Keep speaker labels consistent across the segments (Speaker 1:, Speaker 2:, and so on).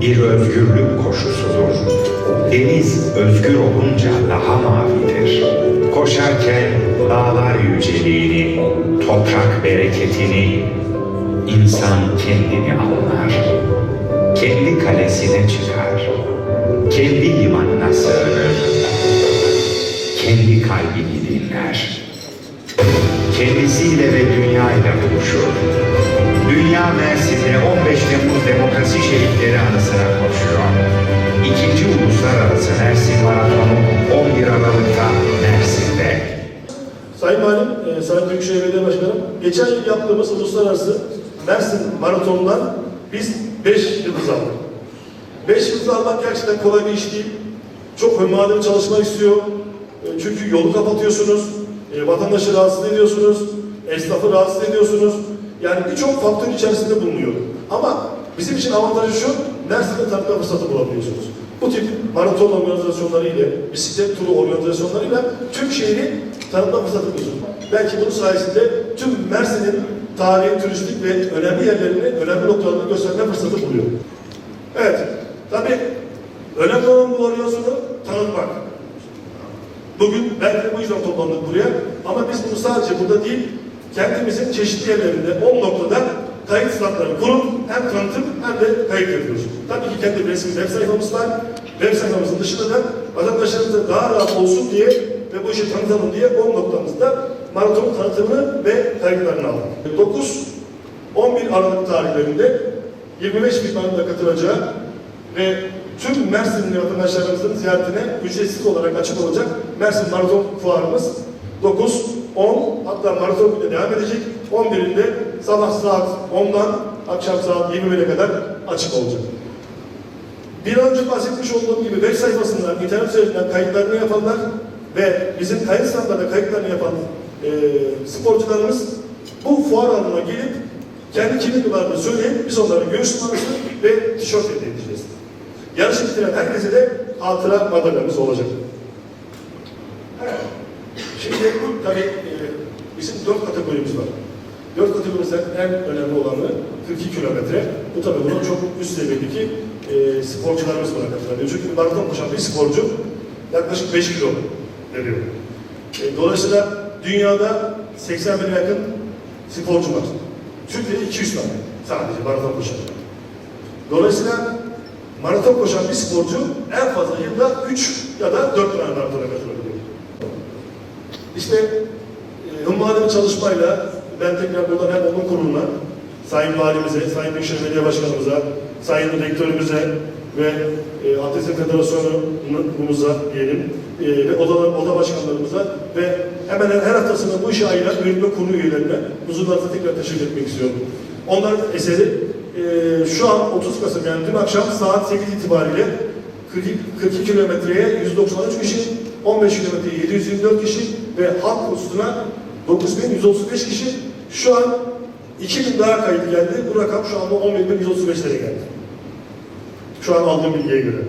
Speaker 1: bir özgürlük koşusudur. Deniz özgür olunca daha mavidir. Koşarken dağlar yüceliğini, toprak bereketini, insan kendini anlar. Kendi kalesine çıkar. Kendi limanına sığınır. Kendi kalbini dinler. Kendisiyle ve dünyayla buluşur. Dünya Mersin'de 15 Temmuz Demokrasi Şehitleri Anısına koşuyor. İkinci Uluslararası Mersin Maratonu 11 Aralık'ta Mersin'de.
Speaker 2: Sayın Valim, e, Sayın Büyükşehir Belediye Başkanım, geçen yıl yaptığımız uluslararası Mersin Maratonu'ndan biz 5 yıldız aldık. 5 yıldız almak gerçekten kolay bir iş değil. Çok hırmalı çalışma istiyor. E, Çünkü yolu kapatıyorsunuz, e, vatandaşı rahatsız ediyorsunuz, esnafı rahatsız ediyorsunuz. Yani birçok faktör içerisinde bulunuyor. Ama bizim için avantajı şu, Mersin'de tanıtma fırsatı bulabiliyorsunuz. Bu tip maraton organizasyonları ile, bisiklet turu organizasyonlarıyla tüm şehri tanıtma fırsatı buluyorsunuz. Belki bunun sayesinde tüm Mersin'in tarihi, turistik ve önemli yerlerini, önemli noktalarını gösterme fırsatı buluyor. Evet, tabii önemli olan bu organizasyonu tanıtmak. Bugün belki bu yüzden toplandık buraya. Ama biz bunu sadece burada değil, kendimizin çeşitli yerlerinde, 10 noktada kayıt standları kurup hem tanıtım hem de kayıt yapıyoruz. Tabii ki kendi resmi web sayfamız var. Web sayfamızın dışında da vatandaşlarımız da daha rahat olsun diye ve bu işi tanıtalım diye 10 noktamızda maratonun tanıtımını ve kayıtlarını aldık. 9 11 Aralık tarihlerinde 25 bin da katılacağı ve tüm Mersinli vatandaşlarımızın ziyaretine ücretsiz olarak açık olacak Mersin Maraton Fuarımız 9, 10 hatta maraton bile devam edecek. 11'inde sabah saat 10'dan akşam saat 21'e kadar açık olacak. Bir önce bahsetmiş olduğum gibi web sayfasından, internet üzerinden kayıtlarını yapanlar ve bizim kayıt standartında kayıtlarını yapan e, sporcularımız bu fuar alanına gelip kendi kimlik numaralarını söyleyip biz onların göğüs numarası ve tişört hediye edeceğiz. Yarışı bitiren herkese de hatıra madalyamız olacak. Şimdi tabii e, bizim dört kategorimiz var. Dört kategorimizden en önemli olanı 42 kilometre. Bu tabii bunun çok üst seviyedeki e, sporcularımız buna katılıyor. Çünkü maraton koşan bir sporcu yaklaşık 5 kilo veriyor. E, dolayısıyla dünyada 80 bin yakın sporcu var. Türkiye'de 200 tane sadece maraton koşan. Dolayısıyla maraton koşan bir sporcu en fazla yılda 3 ya da 4 tane maratona katılabiliyor. İşte e, hummalı bir çalışmayla ben tekrar buradan hem onun kuruluna, Sayın Valimize, Sayın Büyükşehir Belediye Başkanımıza, Sayın Rektörümüze ve e, Atletizm Federasyonu'muza diyelim e, ve oda, oda başkanlarımıza ve hemen her haftasında bu işe ayıran yürütme kurulu üyelerine huzurlarınıza tekrar teşekkür etmek istiyorum. Onların eseri e, şu an 30 Kasım yani dün akşam saat 8 itibariyle 42, 42 kilometreye 193 kişi, 15 kilometreye 724 kişi ve halk kursuna 9135 kişi şu an 2000 daha kayıt geldi. Bu rakam şu anda 11135'lere geldi. Şu an aldığım bilgiye göre.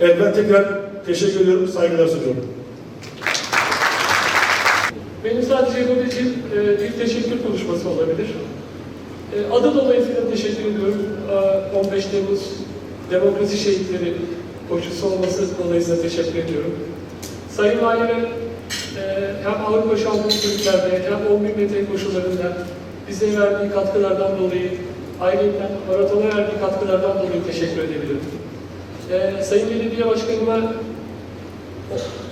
Speaker 2: Evet ben tekrar teşekkür ediyorum, saygılar sunuyorum.
Speaker 3: Benim sadece yapabileceğim e, bir teşekkür konuşması olabilir. E, adı dolayısıyla teşekkür ediyorum. E, 15 Temmuz Demokrasi Şehitleri koşusu olması dolayısıyla teşekkür ediyorum. Sayın Valime hem ağır koşu aldığımız hem 10 bin metre koşularında bize verdiği katkılardan dolayı ayrıca maratona verdiği katkılardan dolayı teşekkür edebilirim. E, Sayın Belediye Başkanıma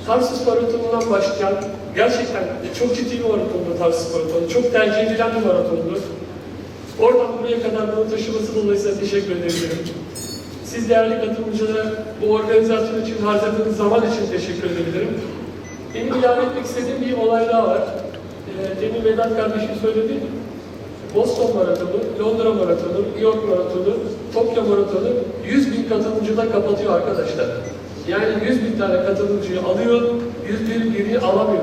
Speaker 3: Tarsus Maratonu'ndan başlayan gerçekten çok ciddi bir maratondu Tarsus Maratonu. Çok tercih edilen bir maratondu. Oradan buraya kadar bunu taşıması dolayısıyla teşekkür edebilirim. Siz değerli katılımcılara bu organizasyon için harcadığınız zaman için teşekkür edebilirim. Benim ilave etmek istediğim bir olay daha var. Ee, demin Vedat kardeşim söyledi. Boston Maratonu, Londra Maratonu, New York Maratonu, Tokyo Maratonu 100 bin katılımcıda kapatıyor arkadaşlar. Yani 100 bin tane katılımcıyı alıyor, 101 bini alamıyor.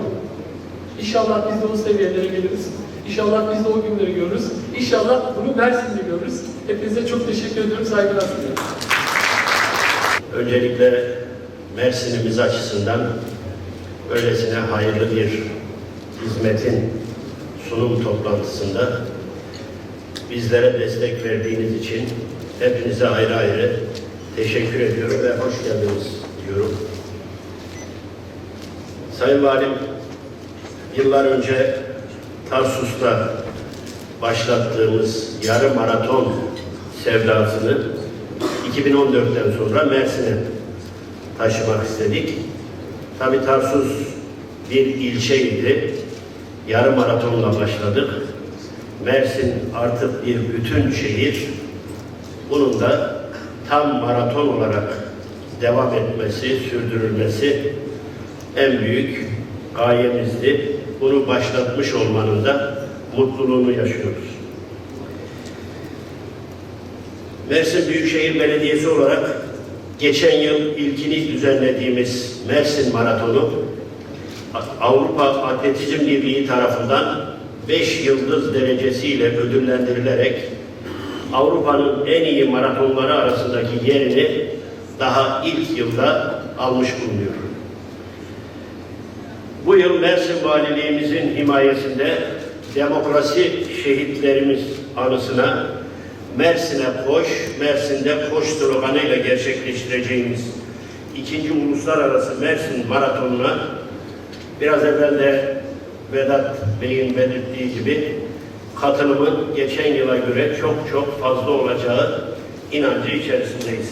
Speaker 3: İnşallah biz de o seviyelere geliriz. İnşallah biz de o günleri görürüz. İnşallah bunu Mersin'de görürüz. Hepinize çok teşekkür ediyorum, saygılar sunuyorum.
Speaker 4: Öncelikle Mersin'imiz açısından öylesine hayırlı bir hizmetin sunum toplantısında bizlere destek verdiğiniz için Hepinize ayrı ayrı teşekkür ediyorum ve hoş geldiniz diyorum. Sayın Valim, yıllar önce Tarsus'ta başlattığımız yarım maraton sevdasını 2014'ten sonra Mersin'e taşımak istedik. Tabi Tarsus bir ilçeydi. Yarım maratonla başladık. Mersin artık bir bütün şehir. Bunun da tam maraton olarak devam etmesi, sürdürülmesi en büyük gayemizdi. Bunu başlatmış olmanın da mutluluğunu yaşıyoruz. Mersin Büyükşehir Belediyesi olarak geçen yıl ilkini düzenlediğimiz Mersin Maratonu Avrupa Atletizm Birliği tarafından 5 yıldız derecesiyle ödüllendirilerek Avrupa'nın en iyi maratonları arasındaki yerini daha ilk yılda almış bulunuyor. Bu yıl Mersin Valiliğimizin himayesinde demokrasi şehitlerimiz anısına Mersin'e koş, Mersin'de koş sloganıyla gerçekleştireceğimiz ikinci uluslararası Mersin Maratonu'na biraz evvel de Vedat Bey'in belirttiği gibi katılımın geçen yıla göre çok çok fazla olacağı inancı içerisindeyiz.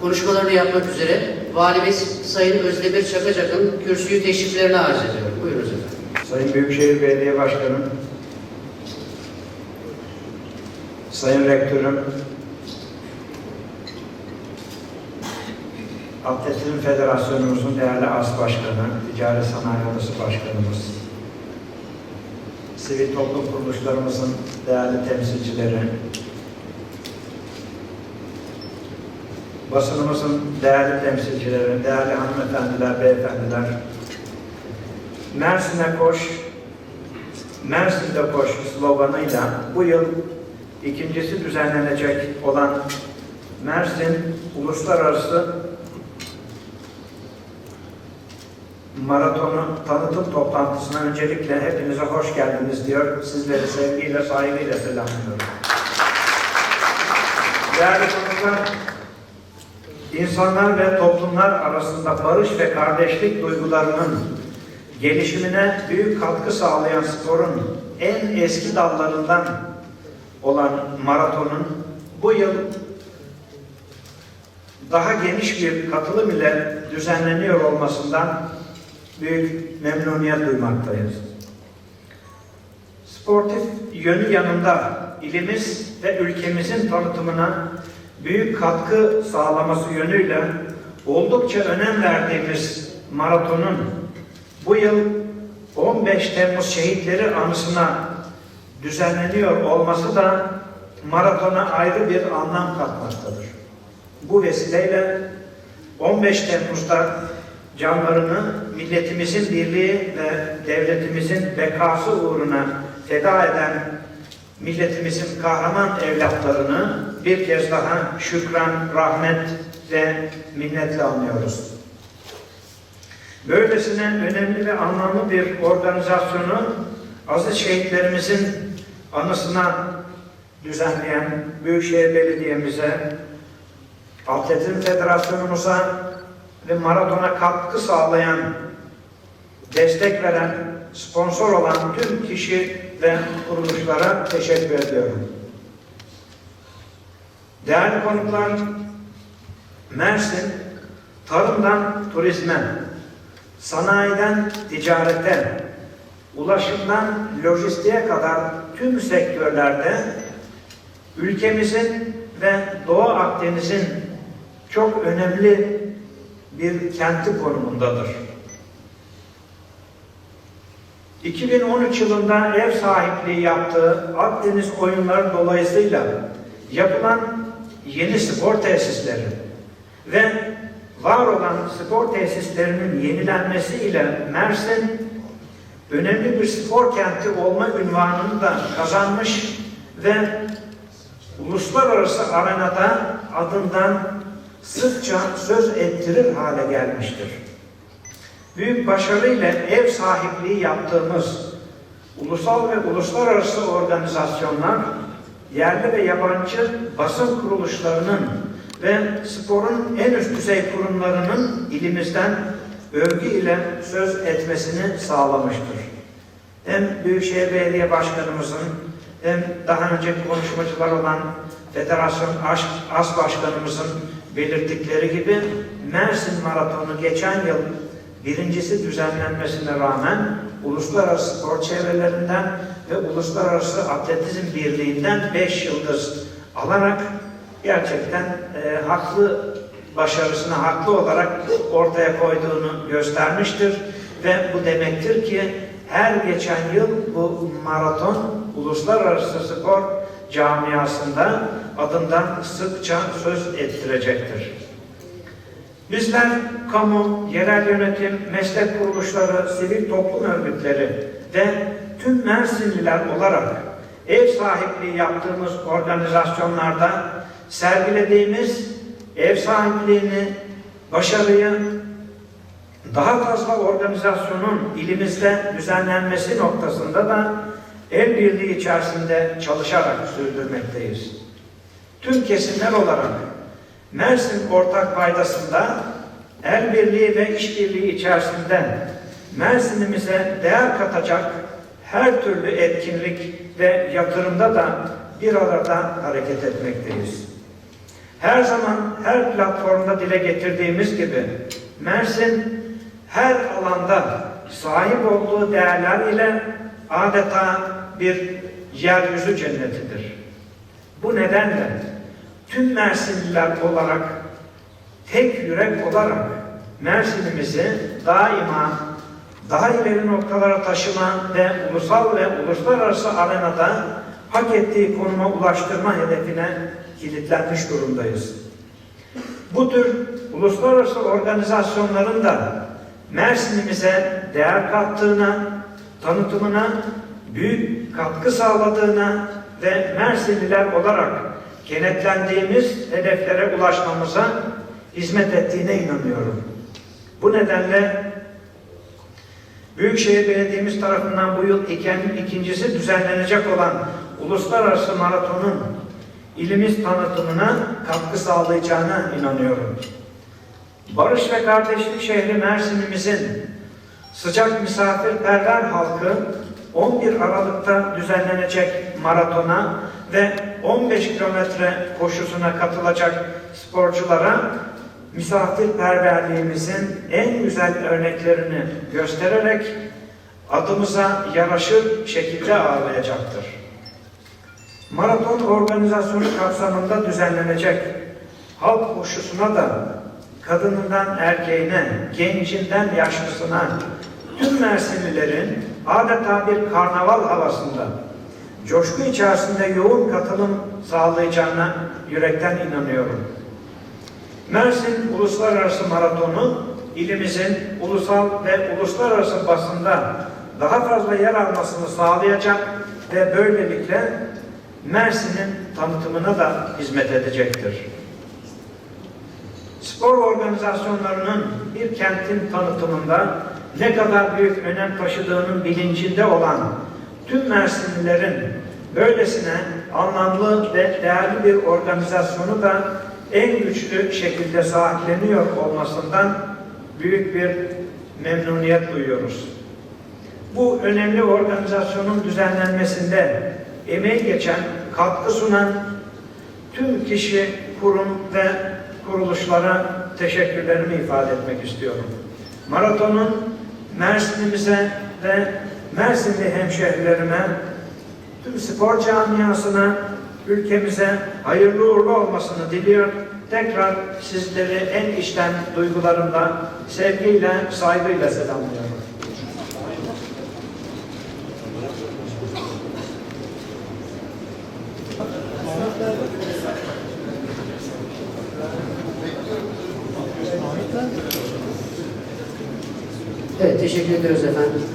Speaker 5: Konuşmalarını yapmak üzere Valimiz Sayın Özdemir Çakacak'ın kürsüyü teşriflerine arz ediyorum. Buyurunuz efendim.
Speaker 6: Sayın Büyükşehir Belediye Başkanım, Sayın Rektörüm, Atletizm Federasyonumuzun değerli as başkanı, Ticaret Sanayi Odası Başkanımız, sivil toplum kuruluşlarımızın değerli temsilcileri, basınımızın değerli temsilcileri, değerli hanımefendiler, beyefendiler, Mersin'e koş, Mersin'de koş sloganıyla bu yıl ikincisi düzenlenecek olan Mersin Uluslararası Maratonu tanıtım toplantısına öncelikle hepinize hoş geldiniz diyor. Sizleri sevgiyle, saygıyla selamlıyorum. Değerli konuklar, insanlar ve toplumlar arasında barış ve kardeşlik duygularının gelişimine büyük katkı sağlayan sporun en eski dallarından olan maratonun bu yıl daha geniş bir katılım ile düzenleniyor olmasından büyük memnuniyet duymaktayız. Sportif yönü yanında ilimiz ve ülkemizin tanıtımına büyük katkı sağlaması yönüyle oldukça önem verdiğimiz maratonun bu yıl 15 Temmuz şehitleri anısına düzenleniyor olması da maratona ayrı bir anlam katmaktadır. Bu vesileyle 15 Temmuz'da canlarını milletimizin birliği ve devletimizin bekası uğruna feda eden milletimizin kahraman evlatlarını bir kez daha şükran, rahmet ve minnetle anlıyoruz. Böylesine önemli ve anlamlı bir organizasyonu aziz şehitlerimizin anısına düzenleyen Büyükşehir Belediye'mize, Atletizm Federasyonumuza ve maratona katkı sağlayan, destek veren, sponsor olan tüm kişi ve kuruluşlara teşekkür ediyorum. Değerli konuklar, Mersin, tarımdan turizme, sanayiden ticarete, ulaşımdan lojistiğe kadar tüm sektörlerde ülkemizin ve Doğu Akdeniz'in çok önemli bir kenti konumundadır. 2013 yılında ev sahipliği yaptığı Akdeniz oyunları dolayısıyla yapılan yeni spor tesisleri ve var olan spor tesislerinin yenilenmesiyle Mersin önemli bir spor kenti olma ünvanını da kazanmış ve uluslararası arenada adından sıkça söz ettirir hale gelmiştir. Büyük başarıyla ev sahipliği yaptığımız ulusal ve uluslararası organizasyonlar yerli ve yabancı basın kuruluşlarının ve sporun en üst düzey kurumlarının ilimizden övgü ile söz etmesini sağlamıştır. Hem Büyükşehir Belediye Başkanımızın hem daha önce konuşmacılar olan Federasyon As, As Başkanımızın belirttikleri gibi Mersin Maratonu geçen yıl birincisi düzenlenmesine rağmen uluslararası spor çevrelerinden ve Uluslararası Atletizm Birliği'nden 5 yıldız alarak gerçekten e, haklı başarısını haklı olarak ortaya koyduğunu göstermiştir ve bu demektir ki her geçen yıl bu maraton uluslararası spor camiasında adından sıkça söz ettirecektir. Bizler kamu, yerel yönetim, meslek kuruluşları, sivil toplum örgütleri ve tüm Mersinliler olarak ev sahipliği yaptığımız organizasyonlarda sergilediğimiz ev sahipliğini, başarıyı daha fazla organizasyonun ilimizde düzenlenmesi noktasında da el birliği içerisinde çalışarak sürdürmekteyiz. Tüm kesimler olarak Mersin ortak paydasında el birliği ve işbirliği içerisinde Mersin'imize değer katacak her türlü etkinlik ve yatırımda da bir arada hareket etmekteyiz. Her zaman her platformda dile getirdiğimiz gibi Mersin her alanda sahip olduğu değerler ile adeta bir yeryüzü cennetidir. Bu nedenle tüm Mersinliler olarak tek yürek olarak Mersin'imizi daima daha ileri noktalara taşıma ve ulusal ve uluslararası arenada hak ettiği konuma ulaştırma hedefine kilitlenmiş durumdayız. Bu tür uluslararası organizasyonların da Mersin'imize değer kattığına, tanıtımına büyük katkı sağladığına ve Mersinliler olarak kenetlendiğimiz hedeflere ulaşmamıza hizmet ettiğine inanıyorum. Bu nedenle Büyükşehir Belediye'miz tarafından bu yıl ikincisi düzenlenecek olan uluslararası maratonun ilimiz tanıtımına katkı sağlayacağına inanıyorum. Barış ve kardeşlik şehri Mersin'imizin sıcak misafirperver halkı 11 Aralık'ta düzenlenecek maratona ve 15 kilometre koşusuna katılacak sporculara misafirperverliğimizin en güzel örneklerini göstererek adımıza yaraşır şekilde ağırlayacaktır. Maraton organizasyonu kapsamında düzenlenecek halk koşusuna da kadınından erkeğine, gencinden yaşlısına tüm Mersinlilerin adeta bir karnaval havasında coşku içerisinde yoğun katılım sağlayacağına yürekten inanıyorum. Mersin Uluslararası Maratonu ilimizin ulusal ve uluslararası basında daha fazla yer almasını sağlayacak ve böylelikle Mersin'in tanıtımına da hizmet edecektir. Spor organizasyonlarının bir kentin tanıtımında ne kadar büyük önem taşıdığının bilincinde olan tüm Mersinlilerin böylesine anlamlı ve değerli bir organizasyonu da en güçlü şekilde sahipleniyor olmasından büyük bir memnuniyet duyuyoruz. Bu önemli organizasyonun düzenlenmesinde emeği geçen, katkı sunan tüm kişi, kurum ve kuruluşlara teşekkürlerimi ifade etmek istiyorum. Maratonun Mersin'imize ve Mersinli hemşehrilerime, tüm spor camiasına, ülkemize hayırlı uğurlu olmasını diliyor. Tekrar sizleri en içten duygularımla, sevgiyle, saygıyla selamlıyorum.
Speaker 5: Evet, teşekkür ediyoruz efendim.